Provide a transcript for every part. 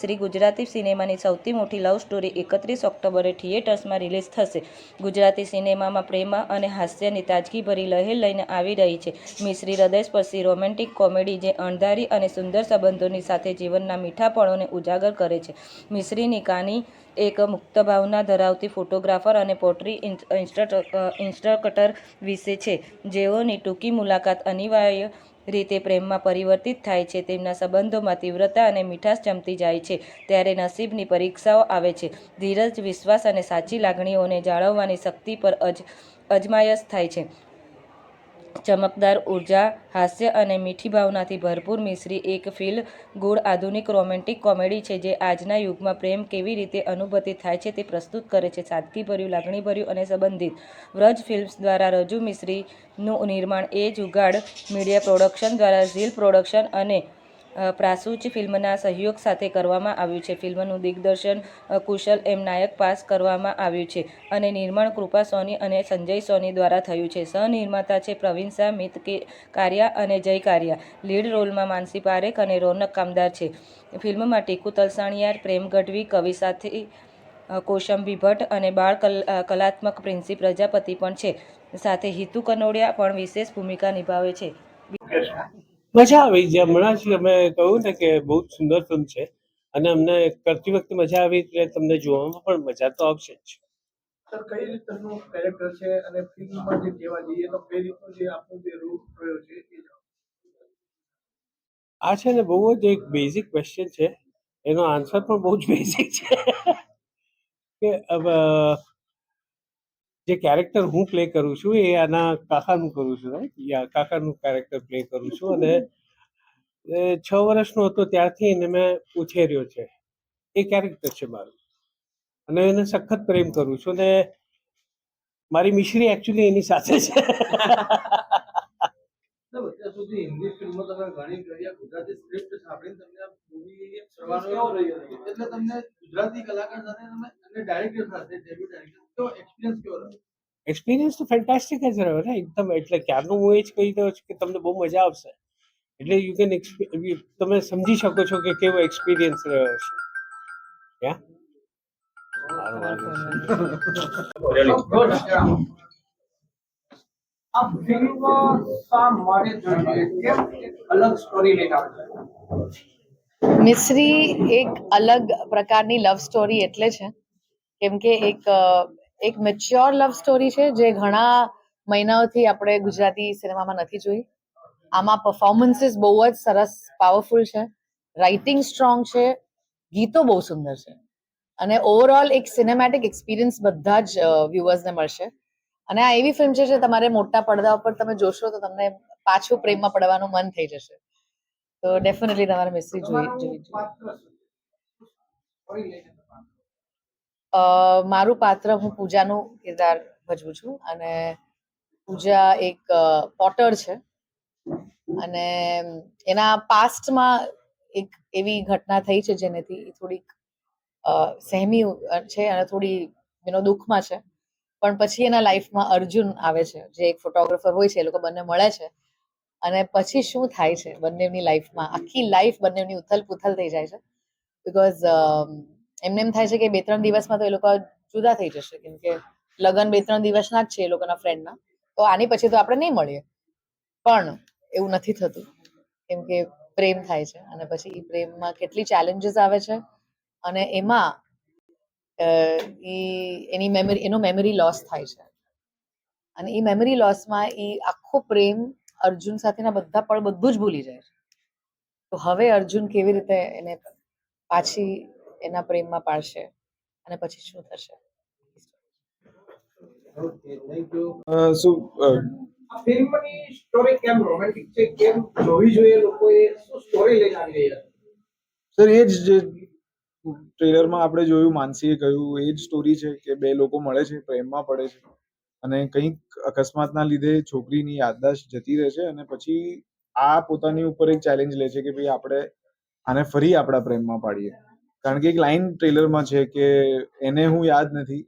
મિશ્રી ગુજરાતી સિનેમાની સૌથી મોટી love story એકત્રીસ ઓક્ટોબરે થિયેટર્સમાં રિલીઝ થશે. ગુજરાતી સિનેમામાં પ્રેમા અને હાસ્યની તાજગીભરી લહેર લઈને આવી રહી છે. મિશ્રી હૃદયસ્પર્શી રોમેન્ટિક કોમેડી જે અણધારી અને સુંદર સંબંધોની સાથે જીવનના મીઠાપણોને ઉજાગર કરે છે. મિશ્રીની કહાની એક મુક્તભાવના ધરાવતી ફોટોગ્રાફર અને પોટ્રી ઇન્સ્ટ્રક્ટર વિશે છે. જેઓની ટૂંકી મુલાકાત અનિવાર્ય રીતે પ્રેમમાં પરિવર્તિત થાય છે. તેમના સંબંધોમાં તીવ્રતા અને મીઠાશ ચમતી જાય છે. ત્યારે નસીબની પરીક્ષાઓ આવે છે. ધીરજ, વિશ્વાસ અને સાચી લાગણીઓને જાળવવાની શક્તિ પર અજ, અજમાયશ થાય છે. ચમકદાર ઊર્જા, હાસ્ય અને મીઠી ભાવનાથી ભરપૂર મિશ્રી એક ફીલ ગુડ આધુનિક રોમેન્ટિક કોમેડી છે જે આજના યુગમાં પ્રેમ કેવી રીતે અનુભૂતિ થાય છે તે પ્રસ્તુત કરે છે. સાદગીભર્યું, લાગણીભર્યું અને સંબંધિત વ્રજ ફિલ્મ્સ દ્વારા રજૂ મિશ્રીનું નિર્માણ એ જુગાડ મીડિયા પ્રોડક્શન દ્વારા ઝીલ પ્રોડક્શન અને પ્રાસુચ ફિલ્મના સહયોગ સાથે કરવામાં આવ્યું છે. ફિલ્મનું દિગ્દર્શન કુશલ એમ નાયક પાસ કરવામાં આવ્યું છે અને નિર્માણ કૃપા સોની અને સંજય સોની દ્વારા થયું છે. સહનિર્માતા છે પ્રવીણ શાહ, મિત કે, કારિયા અને જય કારિયા. લીડ રોલમાં માનસી પારેખ અને રોનક કામદાર છે. ફિલ્મમાં ટીકુ તલસાણિયાર, પ્રેમ ગઢવી, કવિ સાથે કોશંબી ભટ્ટ અને બાળ કલ- કલાત્મક પ્રિન્સી પ્રજાપતિ પણ છે. સાથે હિતુ કનોડિયા પણ વિશેષ ભૂમિકા નિભાવે છે. મજા આવી જે હમણાં જ અમે કહ્યું ને કે બહુ જ સુંદર ફિલ્મ છે. અને અમને કરતી વખતે મજા આવી એટલે તમને જોવામાં પણ મજા તો આવશે જ. કઈ રીતનું કેરેક્ટર છે અને ફિલ્મમાં જે કહેવા જઈએ તો કઈ રીતનું જે આપણું જે રૂપ રહ્યો છે આ છે ને બહુ જ એક બેઝિક ક્વેશ્ચન છે. એનો આન્સર પણ બહુ જ બેઝિક છે. કે જે કેરેક્ટર હું પ્લે કરું છું એ આના કાકાનું કરું છું? કાકાનું કેરેક્ટર પ્લે કરું છું અને છ વર્ષનો હતો ત્યારથી એને મેં ઉછેર્યો છે. એ કેરેક્ટર છે મારું. અને એને સખત પ્રેમ કરું છું અને મારી મિશ્રી એકચ્યુઅલી એની સાથે છે. ગુજરાતી તમને આ મૂવી કરવાનો એટલે તમને ગુજરાતી કલાકાર સાથે અને ડાયરેક્ટર સાથે ડેબ્યુ ડાયરેક્ટર કેવો એક્સપિરિયન્સ કેવો રહ્યો એક્સપિરિયન્સ તો ફેન્ટાસ્ટિક જ રહ્યો ને એકદમ એટલે ક્યારનું હું એ જ કહી રહ્યો છું કે તમને બહુ મજા આવશે. એટલે યુ કેન તમે સમજી શકો છો કે કેવો એક્સપિરિયન્સ રહ્યો છે. યા આ ફિલ્મ શા માટે જોઈએ? કેમ એક અલગ સ્ટોરી લઈને આવે છે? મિશ્રી એક અલગ પ્રકારની લવ સ્ટોરી એટલે છે. કેમ કે એક અ, એક મેચ્યોર લવ સ્ટોરી છે જે ઘણા મહિનાઓથી આપણે ગુજરાતી સિનેમામાં નથી જોઈ. આમાં પરફોર્મન્સીસ બહુ જ સરસ પાવરફુલ છે. રાઇટિંગ સ્ટ્રોંગ છે. ગીતો બહુ સુંદર છે. અને ઓવરઓલ એક સિનેમેટિક એક્સપિરિયન્સ બધા જ વ્યુઅર્સને મળશે. અને આ એવી ફિલ્મ છે જે તમારે મોટા પડદા ઉપર તમે જોશો તો તમને પાછું પ્રેમમાં પડવાનું મન થઈ જશે. તો ડેફિનેટલી તમારે મેસેજ જોઈ જોઈ જોઈએ. પાત્ર શું? સ્ટોરી લઈને તમારું. અ, મારું પાત્ર હું પૂજાનું કિરદાર ભજવું છું અને પૂજા એક પોટર છે. અને એના પાસ્ટમાં એક એવી ઘટના થઈ છે જેનેથી થોડીક સહેમી છે અને થોડી એનો દુઃખમાં છે. પણ પછી એના લાઈફમાં અર્જુન આવે છે, જે એક ફોટોગ્રાફર હોય છે, એ લોકો બંને મળે છે. અને પછી શું થાય છે બંનેની લાઈફમાં? આખી લાઈફ બંનેની ઉથલ પુથલ થઈ જાય છે. બિકોઝ એમને એમ થાય છે કે બે ત્રણ દિવસમાં તો એ લોકો જુદા થઈ જશે. કેમ કે લગ્ન બે ત્રણ દિવસના જ છે એ લોકોના ફ્રેન્ડના તો આની પછી તો આપણે નહીં મળીએ. પણ એવું નથી થતું. કેમ કે પ્રેમ થાય છે. અને પછી એ પ્રેમમાં કેટલી ચેલેન્જીસ આવે છે. અને એમાં એની મેમરી એનો મેમરી લોસ થાય છે. અને એ મેમરી લોસમાં એ આખો પ્રેમ અર્જુન સાથેના બધા પળ બધું જ ભૂલી જાય છે. તો હવે અર્જુન કેવી રીતે એને પાછી એના પ્રેમમાં પાડશે અને પછી શું થશે? ઓકે થેન્ક યુ અ, શું ફિલ્મની સ્ટોરી કેમ રોમેન્ટિક છે? કેમ જોવી જોઈએ લોકોએ? શું સ્ટોરી લઈને આવી રહ્યા સર એ જ જે ટ્રેલરમાં આપણે જોયું માનસીએ કહ્યું એ જ સ્ટોરી છે કે બે લોકો મળે છે પ્રેમમાં પડે છે. અને કંઈક અકસ્માતના લીધે છોકરીની યાદદાશ જતી રહે છે અને પછી આ પોતાની ઉપર એક ચેલેન્જ લે છે કે ભાઈ આપણે આને ફરી આપણા પ્રેમમાં પાડીએ. કારણ કે એક લાઈન ટ્રેલરમાં છે કે એને હું યાદ નથી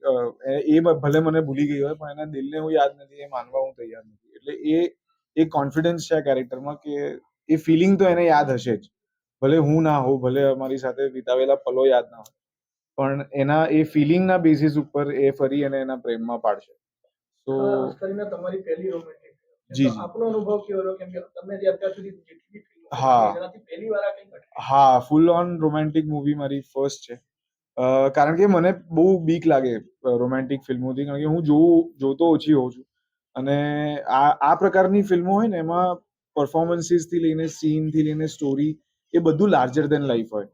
એ ભલે મને ભૂલી ગઈ હોય પણ એના દિલને હું યાદ નથી એ માનવા હું તૈયાર નથી. એટલે એ એ કોન્ફિડન્સ છે આ કેરેક્ટરમાં કે એ ફિલિંગ તો એને યાદ હશે જ. ભલે હું ના હોઉં ભલે અમારી સાથે વિતાવેલા પલો યાદ ના હોય પણ એના એ ફિલિંગના બેસિસ ઉપર એ ફરી અને એના પ્રેમમાં પાડશે. તો તમારી પહેલી રોમેન્ટિક જી, જી. આપનો અનુભવ કેવો રહ્યો? કેમ કે તમને જે અત્યાર સુધી જેટલી હા. ફૂલ ઓન રોમેન્ટિક મૂવી મારી ફર્સ્ટ છે. કારણ કે મને બહુ બીક લાગે રોમેન્ટિક ફિલ્મોથી કારણ કે હું જોઉં જોતો ઓછી હોઉં છું. અને આ આ પ્રકારની ફિલ્મો હોય ને એમાં પરફોર્મન્સીસથી લઈને સીનથી લઈને સ્ટોરી એ બધું લાર્જર દેન લાઈફ હોય.